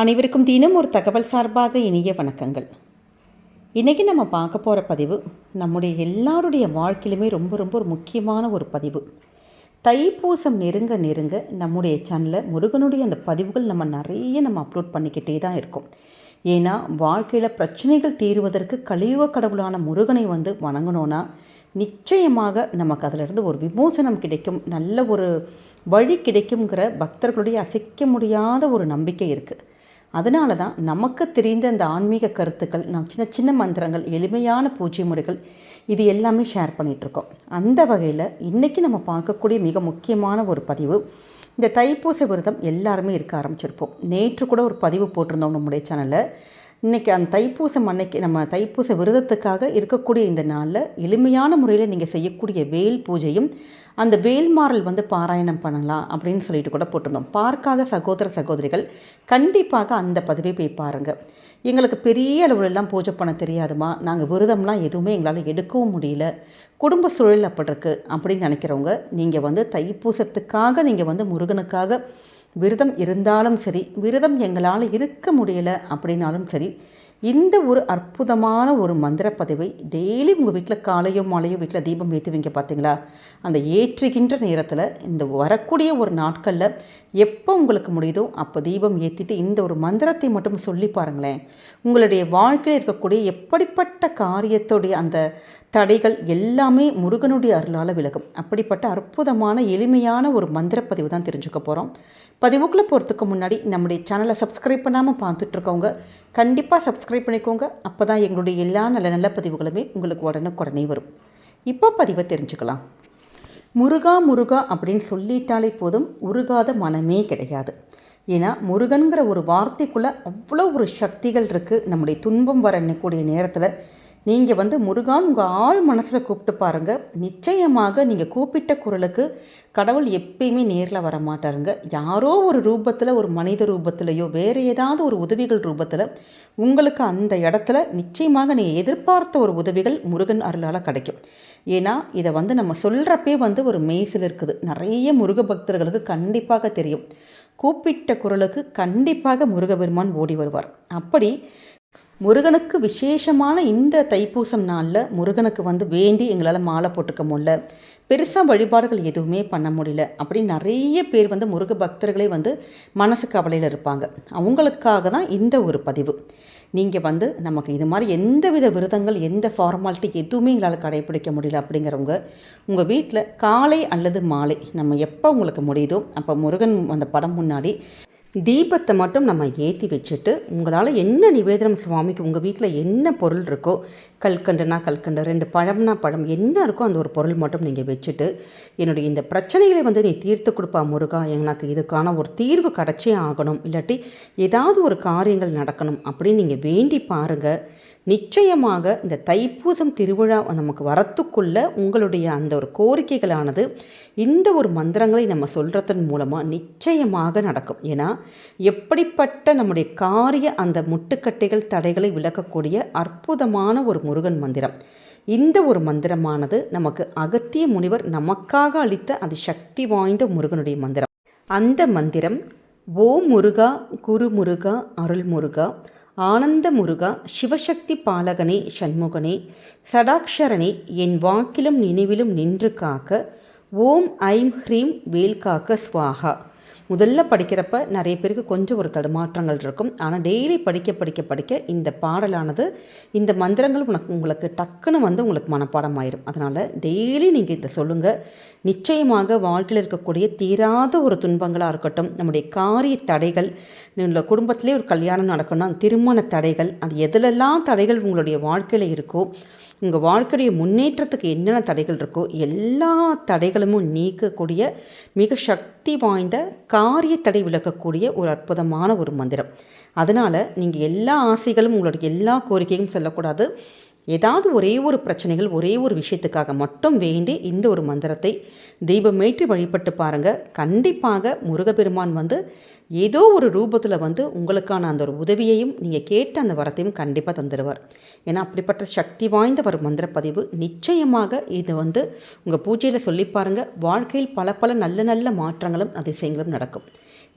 அனைவருக்கும் தினம் ஒரு தகவல் சார்பாக இனிய வணக்கங்கள். இன்றைக்கி நம்ம பார்க்க போகிற பதிவு நம்முடைய எல்லாருடைய வாழ்க்கையிலுமே ரொம்ப ரொம்ப ஒரு முக்கியமான ஒரு பதிவு. தைப்பூசம் நெருங்க நெருங்க நம்முடைய சேனலில் முருகனுடைய அந்த பதிவுகள் நம்ம நிறைய நம்ம அப்லோட் பண்ணிக்கிட்டே தான் இருக்கோம். ஏன்னா வாழ்க்கையில் பிரச்சனைகள் தீருவதற்கு கலியுக கடவுளான முருகனை வந்து வணங்கினோன்னா நிச்சயமாக நமக்கு அதிலிருந்து ஒரு விமோசனம் கிடைக்கும் நல்ல ஒரு வழி கிடைக்குங்கிற பக்தர்களுடைய அசைக்க முடியாத ஒரு நம்பிக்கை இருக்குது அதனால தான் நமக்கு தெரிந்த அந்த ஆன்மீக கருத்துக்கள் நம் சின்ன சின்ன மந்திரங்கள் எளிமையான பூஜை முறைகள் இது எல்லாமே ஷேர் பண்ணிகிட்ருக்கோம் அந்த வகையில் இன்றைக்கி நம்ம பார்க்கக்கூடிய மிக முக்கியமான ஒரு பதிவு இந்த தைப்பூச விரதம் எல்லாருமே இருக்க ஆரம்பிச்சிருப்போம். நேற்று கூட ஒரு பதிவு போட்டிருந்தோம் நம்முடைய சேனலில் இன்றைக்கி அந்த தைப்பூசம் அன்னைக்கு நம்ம தைப்பூச விரதத்துக்காக இருக்கக்கூடிய இந்த நாளில் எளிமையான முறையில் நீங்கள் செய்யக்கூடிய வேல் பூஜையும் அந்த வேல்மாறல் வந்து பாராயணம் பண்ணலாம் அப்படின்னு சொல்லிட்டு கூட போட்டிருந்தோம். பார்க்காத சகோதர சகோதரிகள் கண்டிப்பாக அந்த பதிவை போய் பாருங்கள் எங்களுக்கு பெரிய அளவுலெல்லாம் பூஜை பண்ண தெரியாதுமா? நாங்கள் விரதம்லாம் எதுவுமே எங்களால் எடுக்கவும் முடியல. குடும்ப சூழல் அப்படி இருக்குது அப்படின்னு நினைக்கிறவங்க நீங்கள் வந்து தைப்பூசத்துக்காக நீங்கள் வந்து முருகனுக்காக விரதம் இருந்தாலும் சரி விரதம் எங்களால் இருக்க முடியலை அப்படின்னாலும் சரி இந்த ஒரு அற்புதமான ஒரு மந்திர பதிவை டெய்லி உங்கள் வீட்டில் காலையோ மாலையோ வீட்டில் தீபம் ஏற்றுவீங்க பார்த்தீங்களா அந்த ஏற்றுகின்ற நேரத்தில் இந்த வரக்கூடிய ஒரு நாட்களில் எப்போ உங்களுக்கு முடியுதோ அப்போ தீபம் ஏற்றிட்டு இந்த ஒரு மந்திரத்தை மட்டும் சொல்லி பாருங்களேன். உங்களுடைய வாழ்க்கையில் இருக்கக்கூடிய எப்படிப்பட்ட காரியத்துடைய அந்த தடைகள் எல்லாமே முருகனுடைய அருளால் விலகும். அப்படிப்பட்ட அற்புதமான எளிமையான ஒரு மந்திர பதிவு தான் தெரிஞ்சுக்க போகிறோம் பதிவுக்குள்ளே போகிறதுக்கு முன்னாடி நம்முடைய சேனலை சப்ஸ்கிரைப் பண்ணாமல் பார்த்துட்ருக்கவங்க கண்டிப்பாக சப்ஸ்கிரைப் பண்ணிக்கோங்க. அப்போ தான் எங்களுடைய எல்லா நல்ல நல்ல பதிவுகளுமே உங்களுக்கு உடனுக்குடனே வரும். இப்போ பதிவை தெரிஞ்சுக்கலாம். முருகா முருகா அப்படின்னு சொல்லிட்டாலே போதும் உருகாத மனமே கிடையாது. ஏன்னா முருகன்கிற ஒரு வார்த்தைக்குள்ளே அவ்வளோ ஒரு சக்திகள் இருக்குது நம்முடைய துன்பம் வர எண்ணக்கூடிய நேரத்தில் நீங்கள் வந்து முருகான் உங்கள் ஆள் மனசில் கூப்பிட்டு பாருங்கள் நிச்சயமாக நீங்கள் கூப்பிட்ட குரலுக்கு கடவுள் எப்பயுமே நேரில் வர மாட்டாருங்க. யாரோ ஒரு ரூபத்தில் ஒரு மனித ரூபத்திலையோ வேறு ஏதாவது ஒரு உதவிகள் ரூபத்தில் உங்களுக்கு அந்த இடத்துல நிச்சயமாக நீங்கள் எதிர்பார்த்த ஒரு உதவிகள் முருகன் அருளால் கிடைக்கும். ஏன்னா இதை வந்து நம்ம சொல்கிறப்பே வந்து ஒரு மெய்சில் இருக்குது. நிறைய முருக பக்தர்களுக்கு கண்டிப்பாக தெரியும். கூப்பிட்ட குரலுக்கு கண்டிப்பாக முருகபெருமான் ஓடி வருவார். அப்படி முருகனுக்கு விசேஷமான இந்த தைப்பூசம் நாளில் முருகனுக்கு வந்து வேண்டி எங்களால் மாலை போட்டுக்க முடியல. பெருசாக வழிபாடுகள் எதுவுமே பண்ண முடியல. அப்படி நிறைய பேர் வந்து முருக பக்தர்களே வந்து மனசு கவலையில் இருப்பாங்க. அவங்களுக்காக தான் இந்த ஒரு பதிவு. நீங்கள் வந்து நமக்கு இது மாதிரி எந்த வித விரதங்கள் எந்த ஃபார்மாலிட்டி எதுவுமே எங்களால் கடைப்பிடிக்க முடியல அப்படிங்கிறவங்க உங்கள் வீட்டில் காலை அல்லது மாலை நம்ம எப்போ உங்களுக்கு முடியுதோ அப்போ முருகன் அந்த படம் முன்னாடி தீபத்தை மட்டும் நம்ம ஏற்றி வச்சுட்டு உங்களால் என்ன நிவேதனம் சுவாமிக்கு உங்கள் வீட்டில் என்ன பொருள் இருக்கோ கல்கண்டுனா கல்கண்டு ரெண்டு பழம்னா பழம் என்ன இருக்கோ அந்த ஒரு பொருள் மட்டும் நீங்கள் வச்சுட்டு என்னுடைய இந்த பிரச்சனைகளை வந்து நீ தீர்த்து கொடுப்பா முருகா எனக்கு இதுக்கான ஒரு தீர்வு கிடச்சே ஆகணும். இல்லாட்டி ஏதாவது ஒரு காரியங்கள் நடக்கணும் அப்படின்னு நீங்கள் வேண்டி பாருங்கள் நிச்சயமாக இந்த தைப்பூசம் திருவிழா நமக்கு வரத்துக்குள்ள உங்களுடைய அந்த ஒரு கோரிக்கைகளானது இந்த ஒரு மந்திரங்களை நம்ம சொல்கிறதன் மூலமாக நிச்சயமாக நடக்கும். ஏன்னா எப்படிப்பட்ட நம்முடைய காரிய அந்த முட்டுக்கட்டைகள் தடைகளை விளக்கக்கூடிய அற்புதமான ஒரு முருகன் மந்திரம். இந்த ஒரு மந்திரமானது நமக்கு அகத்திய முனிவர் நமக்காக அளித்த அது சக்தி வாய்ந்த முருகனுடைய மந்திரம். அந்த மந்திரம் ஓ முருகா குரு முருகா அருள் முருகா ஆனந்த முருகா சிவசக்தி பாலகனே சண்முகனே சடாக்ஷரனே என் வாக்கிலும் நினைவிலும் நின்று காக்க ஓம் ஐம் ஹ்ரீம் வேல்காக்க ஸ்வாகா முதல்ல படிக்கிறப்ப நிறைய பேருக்கு கொஞ்சம் ஒரு தடுமாற்றங்கள் இருக்கும். ஆனால் டெய்லி படிக்க படிக்க படிக்க இந்த பாடலானது இந்த மந்திரங்கள் உனக்கு உங்களுக்கு டக்குன்னு வந்து உங்களுக்கு மனப்பாடம் ஆயிரும் அதனால் டெய்லி நீங்கள் இதை சொல்லுங்கள் நிச்சயமாக வாழ்க்கையில் இருக்கக்கூடிய தீராத ஒரு துன்பங்களாக இருக்கட்டும் நம்முடைய காரிய தடைகள் உங்களை குடும்பத்திலே ஒரு கல்யாணம் நடக்கணும் திருமண தடைகள் அது எதிலெல்லாம் தடைகள் உங்களுடைய வாழ்க்கையில் இருக்கோ உங்கள் வாழ்க்கையுடைய முன்னேற்றத்துக்கு என்னென்ன தடைகள் இருக்கோ எல்லா தடைகளும் நீக்கக்கூடிய மிக சக்தி வாய்ந்த காரிய தடை விளக்கக்கூடிய ஒரு அற்புதமான ஒரு மந்திரம். அதனால் நீங்கள் எல்லா ஆசைகளும் உங்களுடைய எல்லா கோரிக்கையும் செல்லக்கூடாது. ஏதாவது ஒரே ஒரு பிரச்சனைகள் ஒரே ஒரு விஷயத்துக்காக மட்டும் வேண்டி இந்த ஒரு மந்திரத்தை தெய்வமேற்றி வழிபட்டு பாருங்கள் கண்டிப்பாக முருகப்பெருமான் வந்து ஏதோ ஒரு ரூபத்தில் வந்து உங்களுக்கான அந்த ஒரு உதவியையும் நீங்கள் கேட்ட அந்த வரத்தையும் கண்டிப்பாக தந்துடுவார் ஏன்னா அப்படிப்பட்ட சக்தி வாய்ந்த ஒரு மந்திரப்பதிவு நிச்சயமாக இது வந்து உங்கள் பூஜையில் சொல்லி பாருங்கள் வாழ்க்கையில் பல பல நல்ல நல்ல மாற்றங்களும் அதிசயங்களும் நடக்கும்.